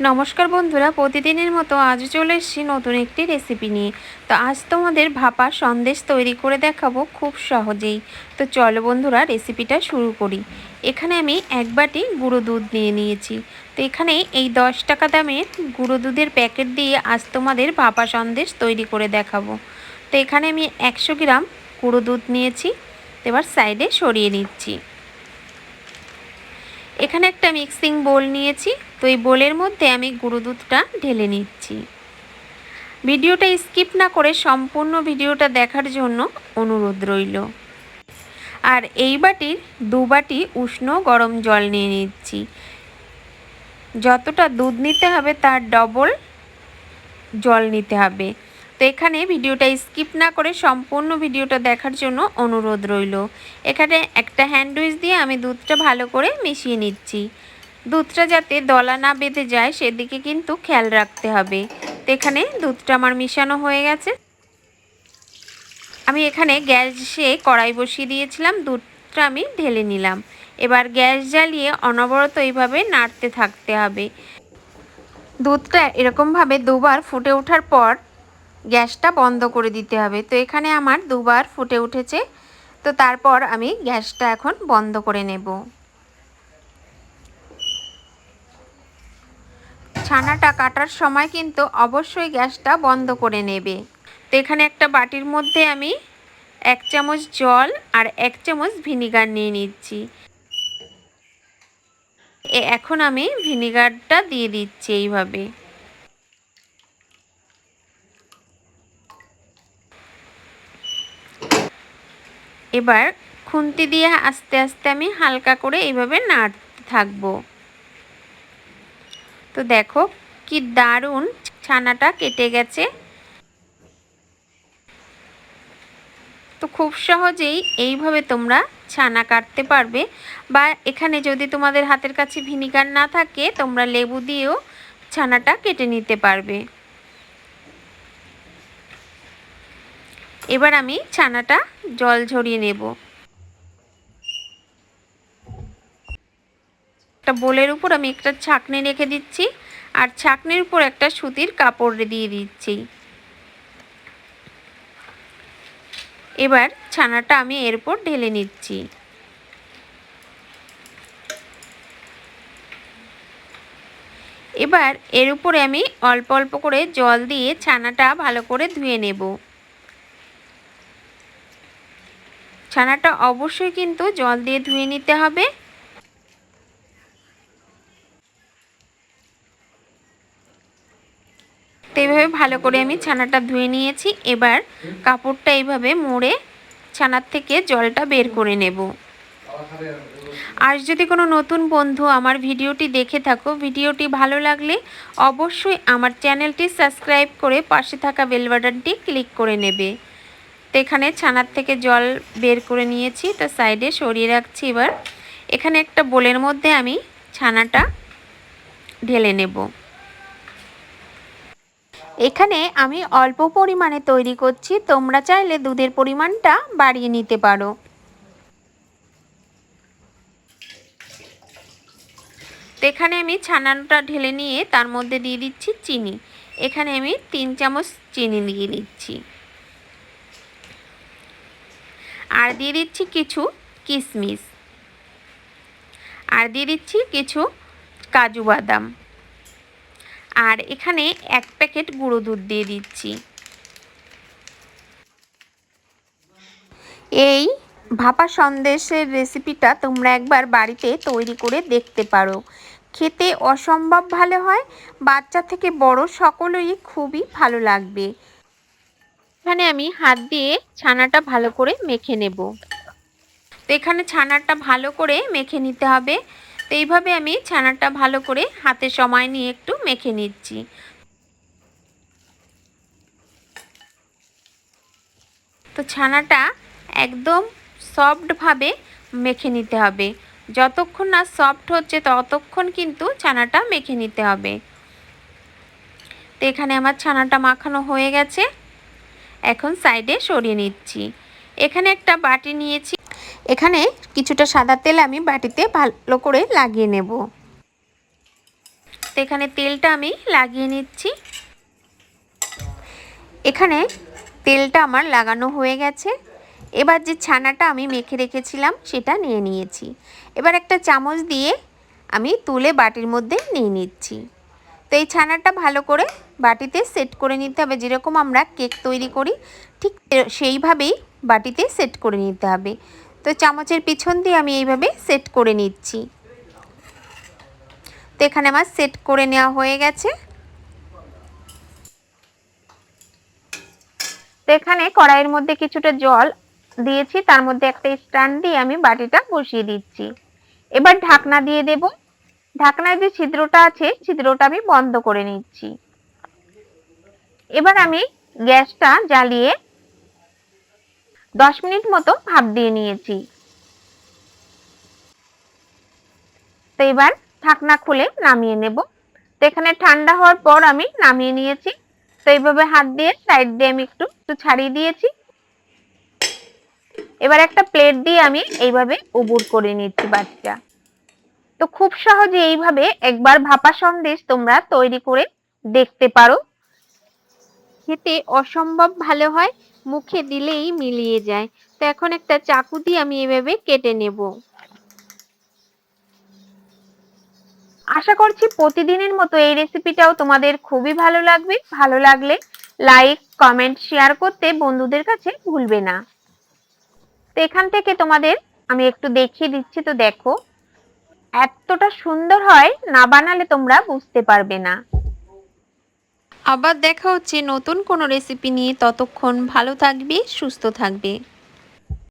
নমস্কার বন্ধুরা, প্রতিদিনের মতো আজ চলে এসেছি নতুন একটি রেসিপি নিয়ে। তো আজ তোমাদের ভাপা সন্দেশ তৈরি করে দেখাবো খুব সহজেই। তো চলো বন্ধুরা রেসিপিটা শুরু করি। এখানে আমি এক বাটি গুঁড়ো দুধ নিয়ে নিয়েছি। তো এখানে এই দশ টাকা দামের গুঁড়ো দুধের প্যাকেট দিয়ে আজ তোমাদের ভাপা সন্দেশ তৈরি করে দেখাবো। তো এখানে আমি একশো গ্রাম গুঁড়ো দুধ নিয়েছি। এবার সাইডে সরিয়ে নিচ্ছি। এখানে একটা মিক্সিং বোল নিয়েছি। তো এই বোলের মধ্যে আমি গুঁড়ো দুধটা ঢেলে নিচ্ছি। ভিডিওটা স্কিপ না করে সম্পূর্ণ ভিডিওটা দেখার জন্য অনুরোধ রইল। আর এই বাটির দু বাটি উষ্ণ গরম জল নিয়ে নিচ্ছি। যতটা দুধ নিতে হবে তার ডবল জল নিতে হবে। তো এখানে ভিডিওটা স্কিপ না করে সম্পূর্ণ ভিডিওটা দেখার জন্য অনুরোধ রইল। এখানে একটা হ্যান্ডউইচ দিয়ে আমি দুধটা ভালো করে মিশিয়ে নিচ্ছি। দুধটা যাতে দলা না বেঁধে যায়, সেদিকে কিন্তু খেয়াল রাখতে হবে। তো এখানে দুধটা আমার মিশানো হয়ে গেছে। আমি এখানে গ্যাসে কড়াই বসিয়ে দিয়েছিলাম, দুধটা আমি ঢেলে নিলাম। এবার গ্যাস জ্বালিয়ে অনবরত এইভাবে নাড়তে থাকতে হবে। দুধটা এরকমভাবে দুবার ফুটে ওঠার পর গ্যাসটা বন্ধ করে দিতে হবে। তো এখানে আমার দুবার ফুটে উঠেছে। তো তারপর আমি গ্যাসটা এখন বন্ধ করে নেব। ছানাটা কাটার সময় কিন্তু অবশ্যই গ্যাসটা বন্ধ করে নেবে। তো এখানে একটা বাটির মধ্যে আমি এক চামচ জল আর এক চামচ ভিনিগার নিয়ে নিচ্ছি। এখন আমি ভিনিগারটা দিয়ে দিচ্ছি এইভাবে। এবার খুন্তি দিয়ে আস্তে আস্তে আমি হালকা করে এইভাবে নাড়তে থাকব। তো দেখো কি দারুণ ছানাটা কেটে গেছে। তো খুব সহজেই এইভাবে তোমরা ছানা কাটতে পারবে বা এখানে যদি তোমাদের হাতের কাছে ভিনিগার না থাকে তোমরা লেবু দিয়েও ছানাটা কেটে নিতে পারবে। এবার আমি ছানাটা জল ঝরিয়ে নেব। একটা বোলের উপর আমি একটা ছাকনি রেখে দিচ্ছি, আর ছাকনির উপর একটা সুতির কাপড় দিয়ে দিচ্ছি। এবার ছানাটা আমি এর উপর ঢেলে নিচ্ছি। এবার এর উপরে আমি অল্প অল্প করে জল দিয়ে ছানাটা ভালো করে ধুয়ে নেব। ছানাটা অবশ্যই কিন্তু জল দিয়ে ধুয়ে নিতে হবে। তো এইভাবে ভালো করে আমি ছানাটা ধুয়ে নিয়েছি। এবার কাপড়টা এইভাবে মোড়ে ছানার থেকে জলটা বের করে নেব। আর যদি কোনো নতুন বন্ধু আমার ভিডিওটি দেখে থাকো, ভিডিওটি ভালো লাগলে অবশ্যই আমার চ্যানেলটি সাবস্ক্রাইব করে পাশে থাকা বেল বাটনটি ক্লিক করে নেবে। তো এখানে ছানার থেকে জল বের করে নিয়েছি, তো সাইডে সরিয়ে রাখছি এবার। এখানে একটা বোলের মধ্যে আমি ছানাটা ঢেলে নেব। এখানে আমি অল্প পরিমাণে তৈরি করছি, তোমরা চাইলে দুধের পরিমাণটা বাড়িয়ে নিতে পারো। তো এখানে আমি ছানাটা ঢেলে নিয়ে তার মধ্যে দিয়ে দিচ্ছি চিনি। এখানে আমি তিন চামচ চিনি দিয়ে দিচ্ছি। আর দিয়ে দিচ্ছি কিছু কিশমিশ আর দিয়ে দিচ্ছি কিছু কাজু বাদাম। আর এখানে এক প্যাকেট গুঁড়ো দুধ দিয়ে দিচ্ছি। এই ভাপা সন্দেশের রেসিপিটা তোমরা একবার বাড়িতে তৈরি করে দেখতে পারো। খেতে অসম্ভব ভালো হয়, বাচ্চা থেকে বড় সকলেই খুবই ভালো লাগবে। এখানে আমি হাত দিয়ে ছানাটা ভালো করে মেখে নেব। তো এখানে ছানাটা ভালো করে মেখে নিতে হবে। তো এইভাবে আমি ছানাটা ভালো করে হাতে সময় নিয়ে একটু মেখে নিচ্ছি। তো ছানাটা একদম সফটভাবে মেখে নিতে হবে। যতক্ষণ না সফট হচ্ছে ততক্ষণ কিন্তু ছানাটা মেখে নিতে হবে। তো এখানে আমার ছানাটা মাখানো হয়ে গেছে। এখন সাইডে সরিয়ে নিচ্ছি। এখানে একটা বাটি নিয়েছি। এখানে কিছুটা সাদা তেল আমি বাটিতে ভালো করে লাগিয়ে নেব। তো এখানে তেলটা আমি লাগিয়ে নিচ্ছি। এখানে তেলটা আমার লাগানো হয়ে গেছে। এবার যে ছানাটা আমি মেখে রেখেছিলাম সেটা নিয়ে নিয়েছি। এবার একটা চামচ দিয়ে আমি তুলে বাটির মধ্যে নিয়ে নিচ্ছি। তো এই ছানাটা ভালো করে বাটিতে সেট করে নিতে হবে। যেরকম আমরা কেক তৈরি করি, ঠিক সেইভাবেই বাটিতে সেট করে নিতে হবে। তো চামচের পিছন দিয়ে আমি এইভাবে সেট করে নিচ্ছি। তো এখানে আমার সেট করে নেওয়া হয়ে গেছে। তো এখানে কড়াইয়ের মধ্যে কিছুটা জল দিয়েছি, তার মধ্যে একটা স্ট্যান্ড দিয়ে আমি বাটিটা বসিয়ে দিচ্ছি। এবার ঢাকনা দিয়ে দেব। ঢাকনায় যে ছিদ্রটা আছে, ছিদ্রটা আমি বন্ধ করে নিচ্ছি। এবার আমি গ্যাসটা জ্বালিয়ে দশ মিনিট মতো ভাপ দিয়ে নিয়েছি। তো এবার ঢাকনা খুলে নামিয়ে নেব। তো এখানে ঠান্ডা হওয়ার পর আমি নামিয়ে নিয়েছি। তো এইভাবে হাত দিয়ে সাইড দিয়ে আমি একটু একটু ছাড়িয়ে দিয়েছি। এবার একটা প্লেট দিয়ে আমি এইভাবে উবুর করে নিচ্ছি বাচ্চা তো খুব সহজে এইভাবে একবার ভাপা সন্দেশ তোমরা তৈরি করে দেখতে পারো। খেতে অসম্ভব ভালো হয়, মুখে দিলেই মিলিয়ে যায়। তো এখন একটা চাকু দিয়ে আমি এভাবে কেটে নেব। আশা করছি প্রতিদিনের মতো এই রেসিপিটাও তোমাদের খুবই ভালো লাগবে। ভালো লাগলে লাইক কমেন্ট শেয়ার করতে বন্ধুদের কাছে ভুলবে না। তো এখান থেকে তোমাদের আমি একটু দেখিয়ে দিচ্ছি, তো দেখো। এতটা সুন্দর হয়, না বানালে তোমরা বুঝতে পারবে না। আবার দেখা হচ্ছে নতুন কোনো রেসিপি নিয়ে। ততক্ষণ ভালো থাকবে সুস্থ থাকবে।